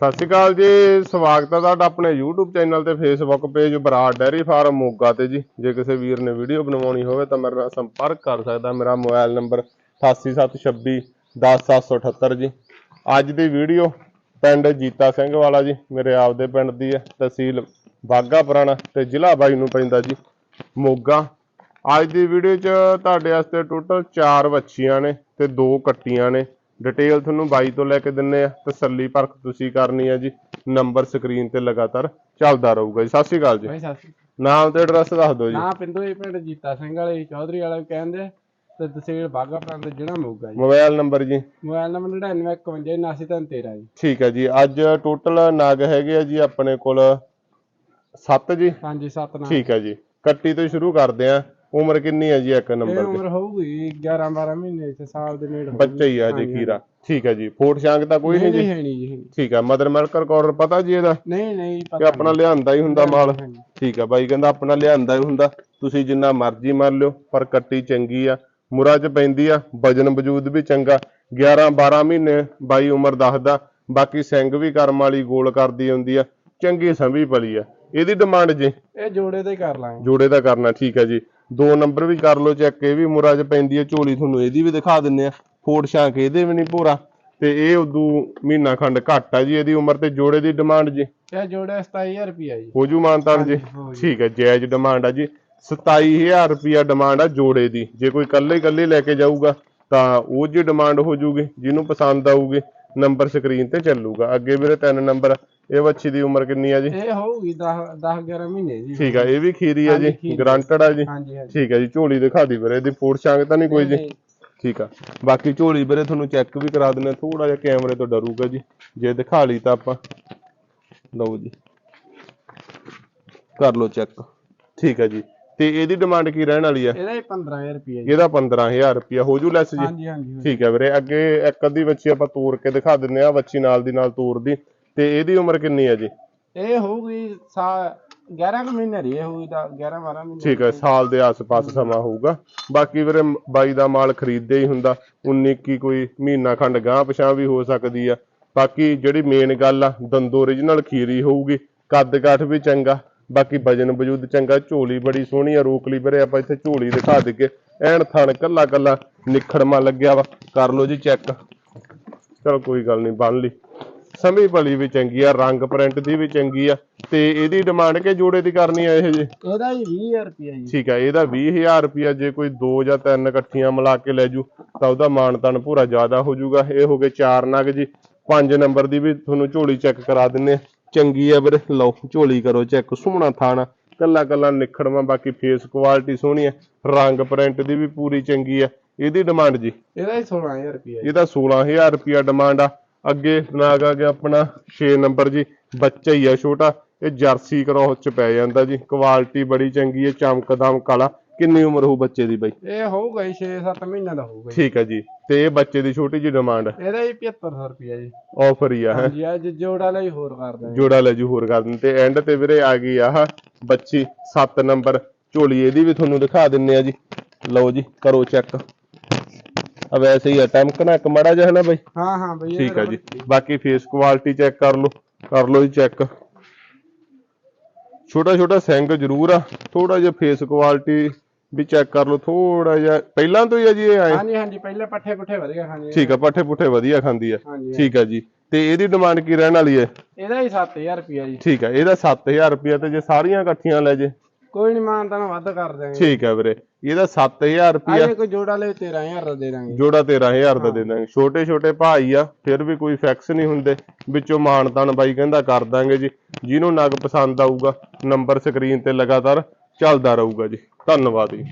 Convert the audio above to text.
ਸਤਿ ਸ਼੍ਰੀ ਅਕਾਲ ਜੀ, ਸਵਾਗਤ ਹੈ ਤੁਹਾਡਾ ਆਪਣੇ YouTube ਚੈਨਲ ਤੇ Facebook page Brar dairy farm Moga ਤੇ ਜੀ। ਜੇ ਕਿਸੇ ਵੀਰ ਨੇ ਵੀਡੀਓ ਬਣਵਾਉਣੀ ਹੋਵੇ ਤਾਂ ਮੇਰੇ ਨਾਲ ਸੰਪਰਕ ਕਰ ਸਕਦਾ। ਮੇਰਾ ਮੋਬਾਈਲ ਨੰਬਰ 8876 10778 ਜੀ। ਅੱਜ ਦੀ ਵੀਡੀਓ ਪਿੰਡ ਜੀਤਾ ਸਿੰਘ ਵਾਲਾ ਜੀ, ਮੇਰੇ ਆਪਦੇ ਪਿੰਡ ਦੀ ਹੈ, ਤਹਿਸੀਲ ਬਾਗਾ ਪੁਰਾਣਾ ਤੇ ਜ਼ਿਲ੍ਹਾ ਬਾਈ ਨੂੰ ਪੈਂਦਾ ਜੀ, ਮੋਗਾ। ਅੱਜ ਦੀ ਵੀਡੀਓ 'ਚ ਤੁਹਾਡੇ ਵਾਸਤੇ ਟੋਟਲ 4 ਵੱਛੀਆਂ ਨੇ ਤੇ 2 ਕੱਟੀਆਂ ਨੇ। ਡਿਟੇਲ ਤੁਹਾਨੂੰ ਬਾਈ ਤੋਂ ਲੈ ਕੇ ਦਿੰਨੇ ਆ ਤਸੱਲੀ ਪਰਖ ਤੁਸੀਂ ਕਰਨੀ ਹੈ ਜੀ। ਨੰਬਰ ਸਕਰੀਨ ਤੇ ਲਗਾਤਾਰ ਚੱਲਦਾ ਰਹੂਗਾ ਜੀ। ਸਤਿ ਸ਼੍ਰੀ ਅਕਾਲ ਜੀ। ਸਤਿ ਨਾਮ ਤੇ ਐਡਰੈਸ ਦੱਸ ਦਿਓ ਜੀ। ਨਾ ਪਿੰਡੋ ਇਹ ਪਿੰਡ ਜੀਤਾ ਸਿੰਘ ਵਾਲੇ ਚੌਧਰੀ ਵਾਲੇ ਕਹਿੰਦੇ ਤੇ ਤਹਿਸੀਲ ਬਾਗਾ ਪ੍ਰਾਂਤ ਜਿਹੜਾ ਮੋਗਾ ਜੀ। ਮੋਬਾਈਲ ਨੰਬਰ ਜੀ। ਮੋਬਾਈਲ ਨੰਬਰ 9951 ਜੀ ਠੀਕ ਹੈ ਜੀ। ਅੱਜ ਟੋਟਲ ਨਗ ਹੈਗੇ ਆ ਜੀ ਆਪਣੇ ਕੋਲ 7 ਜੀ। ਹਾਂਜੀ ਸੱਤ ਨਾਲ ਠੀਕ ਹੈ ਜੀ। ਕੱਟੀ ਤੋਂ ਸ਼ੁਰੂ ਕਰਦੇ ਆ। ਉਮਰ ਕਿੰਨੀ ਹੈ ਜੀ ਇੱਕ ਇਹ ਨੰਬਰ ਤੇ ਉਮਰ ਹੋਊਗੀ 11 12 ਮਹੀਨੇ ਤੇ ਸਾਲ ਦੇ ਨੇੜੇ। ਬੱਚਾ ਹੀ ਆ ਜੀ ਖੀਰਾ। ਠੀਕ ਹੈ ਜੀ। ਫੋਟ ਸ਼ਾਂਕ ਤਾਂ ਕੋਈ ਨਹੀਂ ਨਹੀਂ ਜੀ? ਹੈ ਨਹੀਂ ਜੀ ਹੈ। ਠੀਕ ਹੈ। ਮਦਰ ਮਿਲਕ ਰਿਕਾਰਡਰ ਪਤਾ ਜੀ ਇਹਦਾ? ਨਹੀਂ ਨਹੀਂ ਕਿ ਪਤਾ ਆਪਣਾ ਲਿਆਂਦਾ ਹੀ ਹੁੰਦਾ ਮਾਲ। ਹਾਂਜੀ। ਠੀਕ ਆ ਬਾਈ ਕਹਿੰਦਾ ਆਪਣਾ ਲਿਆਂਦਾ ਹੀ ਹੁੰਦਾ। ਤੁਸੀਂ ਜਿੰਨਾ ਮਰਜ਼ੀ ਮੰਨ ਲਿਓ ਪਰ ਕੱਟੀ ਚੰਗੀ ਆ। ਮੁਰਾ ਚ ਪੈਂਦੀ ਆ ਵਜਨ ਵਜੂਦ ਵੀ ਚੰਗਾ। 11 12 ਮਹੀਨੇ ਬਾਈ ਉਮਰ ਦੱਸਦਾ। ਬਾਕੀ ਸਿੰਘ ਵੀ ਕਰਮ ਵਾਲੀ ਗੋਲ ਕਰਦੀ ਹੁੰਦੀ ਆ। ਚੰਗੀ ਸੰਭੀ ਪਲੀ ਆ। ਇਹਦੀ ਡਿਮਾਂਡ ਜੀ? ਇਹ ਜੋੜੇ ਤੇ ਹੀ ਕਰ ਲਾਂਗੇ। ਜੋੜੇ ਦਾ ਕਰਨਾ ਠੀਕ ਹੈ ਜੀ। ਦੋ ਨੰਬਰ ਵੀ ਕਰ ਲਓ ਚੈੱਕ ਇਹ ਵੀ ਮੁਰਾ ਚ ਪੈਂਦੀ ਆ ਝੋਲੀ ਤੁਹਾਨੂੰ ਇਹਦੀ ਵੀ ਦਿਖਾ ਦਿੰਨੇ ਆ। ਫੋੜ ਸ਼ਾਂਕ ਇਹਦੇ ਵੀ ਨਹੀਂ ਪੂਰਾ ਤੇ ਇਹ ਉਦੋਂ ਮਹੀਨਾ ਖੰਡ ਘੱਟ ਆ ਜੀ ਇਹਦੀ ਉਮਰ ਤੇ ਜੋੜੇ ਦੀ ਡਿਮਾਂਡ ਜੀ। ਇਹ ਜੋੜੇ 27000 ਰੁਪਿਆ ਜੀ। ਹੋ ਜੂ ਮਾਨਤਾਨ ਜੀ? ਹੋ ਜੀ। ਠੀਕ ਹੈ ਜਾਇਜ਼ ਡਿਮਾਂਡ ਆ ਜੀ। 27000 ਰੁਪਿਆ ਡਿਮਾਂਡ ਆ ਜੋੜੇ ਦੀ। ਜੇ ਕੋਈ ਕੱਲੇ ਕੱਲੇ ਲੈ ਕੇ ਜਾਊਗਾ ਤਾਂ ਉਹ ਜੀ ਡਿਮਾਂਡ ਹੋ ਜੂਗੀ ਜਿਹਨੂੰ ਪਸੰਦ ਆਊਗੀ ਨੰਬਰ ਸਕਰੀਨ ਤੇ ਚੱਲੂਗਾ। ਅੱਗੇ ਵੀਰੇ ਤਿੰਨ ਨੰਬਰ ਇਹ ਵੱਛੀ ਦੀ ਉਮਰ ਕਿੰਨੀ ਆ ਜੀ? ਇਹ ਹੋਊਗੀ 10 10 11 ਮਹੀਨੇ ਜੀ। ਠੀਕ ਆ ਇਹ ਵੀ ਖੀਰੀ ਆ ਹਾਂਜੀ, ਜੀ। ਖੀਰੀ। ਗਰੰਟਡ ਆ ਜੀ। ਹਾਂਜੀ ਹਾਂਜੀ। ਠੀਕ ਹੈ ਜੀ ਝੋਲੀ ਦਿਖਾ ਦੀ ਵੀਰੇ ਇਹਦੀ ਫੋੜ ਛਾਂਗ ਤਾਂ ਨਹੀਂ ਕੋਈ ਜੀ? ਨਹੀਂ, ਠੀਕ ਆ ਬਾਕੀ ਝੋਲੀ ਵੀਰੇ ਤੁਹਾਨੂੰ ਚੈੱਕ ਵੀ ਕਰਾ ਦਿੰਦੇ ਥੋੜਾ ਜਿਹਾ ਕੈਮਰੇ ਤੋਂ ਡਰੂਗਾ ਜੀ ਜੇ ਦਿਖਾ ਲਈ ਤਾਂ ਆਪਾਂ। ਲਓ ਜੀ। ਕਰ ਲਓ ਚੈੱਕ। ਠੀਕ ਹੈ ਜੀ ਤੇ ਇਹਦੀ ਡਿਮਾਂਡ ਕੀ ਰਹਿਣ ਵਾਲੀ ਆ? ਇਹਦਾ ਹੀ 15000 ਰੁਪਿਆ ਜੀ। ਇਹਦਾ 15000 ਰੁਪਿਆ ਹੋ ਜੂ ਲੈਸ ਜੀ? ਹਾਂਜੀ ਹਾਂਜੀ ਹਾਂਜੀ। ਠੀਕ ਹੈ ਵੀਰੇ ਅੱਗੇ ਇੱਕ ਅੱਧੀ ਬੱਚੀ ਆਪਾਂ ਤੋੜ ਕੇ ਦਿਖਾ ਦਿੰਨੇ ਆ ਬੱਚੀ ਨਾਲ ਦੀ ਨਾਲ ਤੋੜ ਦੀ। ਤੇ ਇਹਦੀ ਉਮਰ ਕਿੰਨੀ ਹੈ ਜੀ? ਇਹ ਹੋਊਗੀ ਸਾ 11 ਕੁ ਮਹੀਨੇ ਰਹੀ ਹੋਊਗੀ ਤਾਂ 11 12 ਮਹੀਨੇ ਠੀਕ ਹੈ ਸਾਲ ਦੇ ਆਸ-ਪਾਸ ਸਮਾਂ ਹੋਊਗਾ। ਬਾਕੀ ਵੀਰੇ ਬਾਈ ਦਾ ਮਾਲ ਖਰੀਦਦੇ ਹੀ ਹੁੰਦਾ। 19 ਕੀ ਕੋਈ ਮਹੀਨਾ ਖੰਡ ਗਾਂ ਪਛਾਂ ਵੀ ਹੋ ਸਕਦੀ ਆ। ਬਾਕੀ ਜਿਹੜੀ ਮੇਨ ਗੱਲ ਆ ਦੰਦੋ origignal ਖੀਰੀ ਹੋਊਗੀ। ਕੱਦ ਕਾਠ ਵੀ ਚੰਗਾ। ਬਾਕੀ ਵਜਨ ਵਜੂਦ ਚੰਗਾ। ਝੋਲੀ ਬੜੀ ਸੋਹਣੀ ਆ ਰੋਕ ਲਈ ਵੀਰੇ ਆਪਾਂ ਇੱਥੇ ਝੋਲੀ ਦਿਖਾ ਦਿੱਗੇ ਐਨ ਥਣ ਕੱਲਾ ਕੱਲਾ ਨਿਖੜਮਾ ਲੱਗਿਆ ਵਾ। ਕਰ ਲਓ ਜੀ ਚੈੱਕ ਚਲੋ ਕੋਈ ਗੱਲ ਨਹੀਂ ਬੰਨ ਲਈ। ਸਮੀ ਭਲੀ ਵੀ ਚੰਗੀ ਆ ਰੰਗ ਪ੍ਰਿੰਟ ਦੀ ਵੀ ਚੰਗੀ ਆ ਤੇ ਇਹਦੀ ਡਿਮਾਂਡ ਕੇ ਜੋੜੇ ਦੀ ਕਰਨੀ ਆ ਇਹ ਜੀ? ਇਹਦਾ ਹੀ 20000 ਰੁਪਿਆ ਜੀ। ਠੀਕ ਹੈ ਇਹਦਾ 20000 ਰੁਪਿਆ ਜੇ ਕੋਈ ਦੋ ਜਾਂ ਤਿੰਨ ਇਕੱਠੀਆਂ ਮਿਲਾ ਕੇ ਲੈ ਜੂ ਤਾਂ ਉਹਦਾ ਮਾਨਤਨ ਪੂਰਾ ਜ਼ਿਆਦਾ ਹੋ ਜਾਊਗਾ ਇਹ ਹੋ ਗਏ ਚਾਰ ਨਗ ਜੀ। ਪੰਜ ਨੰਬਰ ਦੀ ਵੀ ਤੁਹਾਨੂੰ ਝੋਲੀ ਚੈੱਕ ਕਰਾ ਦਿੰਨੇ ਆ। ਚੰਗੀ ਆ ਵੀਰੇ ਲਓ ਝੋਲੀ ਕਰੋ ਚੈੱਕ ਸੋਹਣਾ ਥਾਣਾ। ਕੱਲਾ ਕੱਲਾ ਨਿਖੜਵਾ ਬਾਕੀ ਫੇਸ ਕੁਆਲਿਟੀ ਸੋਹਣੀ ਆ। ਰੰਗ ਪ੍ਰਿੰਟ ਦੀ ਵੀ ਪੂਰੀ ਚੰਗੀ ਆ। ਇਹਦੀ ਡਿਮਾਂਡ ਜੀ? ਇਹਦਾ ਹੀ 16000 ਰੁਪਿਆ ਜੀ। ਇਹਦਾ 16000 ਰੁਪਿਆ ਡਿਮਾਂਡ ਆ। ਅੱਗੇ ਨਾਗ ਆ ਗਿਆ ਆਪਣਾ 6 ਨੰਬਰ ਜੀ ਬੱਚਾ ਹੀ ਆ ਛੋਟਾ ਇਹ ਜਰਸੀ ਕ੍ਰੋਸ ਚ ਪੈ ਜਾਂਦਾ ਜੀ ਕੁਆਲਿਟੀ ਬੜੀ ਚੰਗੀ ਹੈ ਚਮਕਦਮ ਕਾਲਾ ਕਿੰਨੀ ਉਮਰ ਹੋਊ ਬੱਚੇ ਦੀ ਬਾਈ? ਇਹ ਹੋਊਗਾ ਹੀ 6-7 ਮਹੀਨਿਆਂ ਦਾ ਹੋਊਗਾ ਜੀ। ਠੀਕ ਹੈ ਜੀ ਤੇ ਇਹ ਬੱਚੇ ਦੀ ਛੋਟੀ ਜੀ ਡਿਮਾਂਡ ਇਹਦਾ ਹੀ 7500 ਰੁਪਿਆ ਜੀ। ਆਫਰ ਹੀ ਆ ਹੈ? ਹਾਂਜੀ ਅੱਜ ਜੋੜਾ ਲਈ ਹੋਰ ਕਰ ਦਾਂਗੇ ਜੋੜਾ ਲੈ ਜੂ ਹੋਰ ਕਰ ਦਿੰਦੇ। ਤੇ ਐਂਡ ਤੇ ਵੀਰੇ ਆ ਗਈ ਆਹ ਬੱਚੀ 7 ਨੰਬਰ ਝੋਲੀ ਇਹਦੀ ਵੀ ਤੁਹਾਨੂੰ ਦਿਖਾ ਦਿੰਨੇ ਆ ਜੀ। ਲਓ ਜੀ ਕਰੋ ਚੈੱਕ ਆ ਵੈਸੇ ਹੀ ਆ ਟਮਕਣਾ ਇੱਕ ਮੜਾ ਜਿਹਾ ਨਾ ਬਾਈ? ਹਾਂ ਹਾਂ ਬਈ ਇਹ ਠੀਕ ਹੈ ਜੀ। ਬਾਕੀ ਫੇਸ ਕੁਆਲਿਟੀ ਚੈੱਕ ਕਰ ਲਓ ਕਰ ਲਓ ਜੀ ਚੈੱਕ ਛੋਟਾ ਛੋਟਾ ਸਿੰਗ ਜ਼ਰੂਰ ਆ ਥੋੜਾ ਜਿਹਾ ਫੇਸ ਕੁਆਲਿਟੀ ਵੀ ਚੈੱਕ ਕਰ ਲਓ ਥੋੜਾ ਜਿਹਾ ਪਹਿਲਾਂ ਤੋਂ ਹੀ ਆ ਜੀ ਇਹ ਆਏ? ਹਾਂਜੀ ਹਾਂਜੀ ਪਹਿਲੇ ਪੱਠੇ ਪੁੱਠੇ ਵਧੀਆ ਖਾਂਦੇ ਠੀਕ ਆ ਪੱਠੇ ਪੁੱਠੇ ਵਧੀਆ ਖਾਂਦੀ ਆ। ਹਾਂਜੀ ਠੀਕ ਆ ਜੀ। ਤੇ ਇਹਦੀ ਡਿਮਾਂਡ ਕੀ ਰਹਿਣ ਵਾਲੀ ਹੈ? ਇਹਦਾ ਹੀ 7000 ਰੁਪਿਆ ਜੀ। ਠੀਕ ਆ ਇਹਦਾ 7000 ਰੁਪਿਆ ਤੇ ਜੇ ਸਾਰੀਆਂ ਇਕੱਠੀਆਂ ਲੈ ਜੇ ਕੋਈ ਨਹੀਂ ਮਾਨਤਾ ਨੂੰ ਵੱਧ ਕਰ ਦਾਂਗੇ ਠੀਕ ਆ ਵੀਰੇ। ਇਹਦਾ 7000 ਰੁਪਿਆ ਆਏ ਕੋਈ ਜੋੜਾ ਲਈ 13000 ਦਾ ਦੇ ਦਾਂਗੇ। ਜੋੜਾ 13000 ਦਾ ਦੇ ਦਾਂਗੇ। ਛੋਟੇ ਛੋਟੇ ਭਾਈ ਆ ਫਿਰ ਵੀ ਕੋਈ ਫੈਕਸ ਨਹੀਂ ਹੁੰਦੇ। ਵਿੱਚੋਂ ਮਾਨਤਾਨ ਬਾਈ ਕਹਿੰਦਾ ਕਰ ਦਾਂਗੇ ਜੀ। ਜਿਹਨੂੰ ਨਗ ਪਸੰਦ ਆਊਗਾ ਨੰਬਰ ਸਕਰੀਨ ਤੇ ਲਗਾਤਾਰ ਚੱਲਦਾ ਰਹੂਗਾ ਜੀ। ਧੰਨਵਾਦ ਜੀ।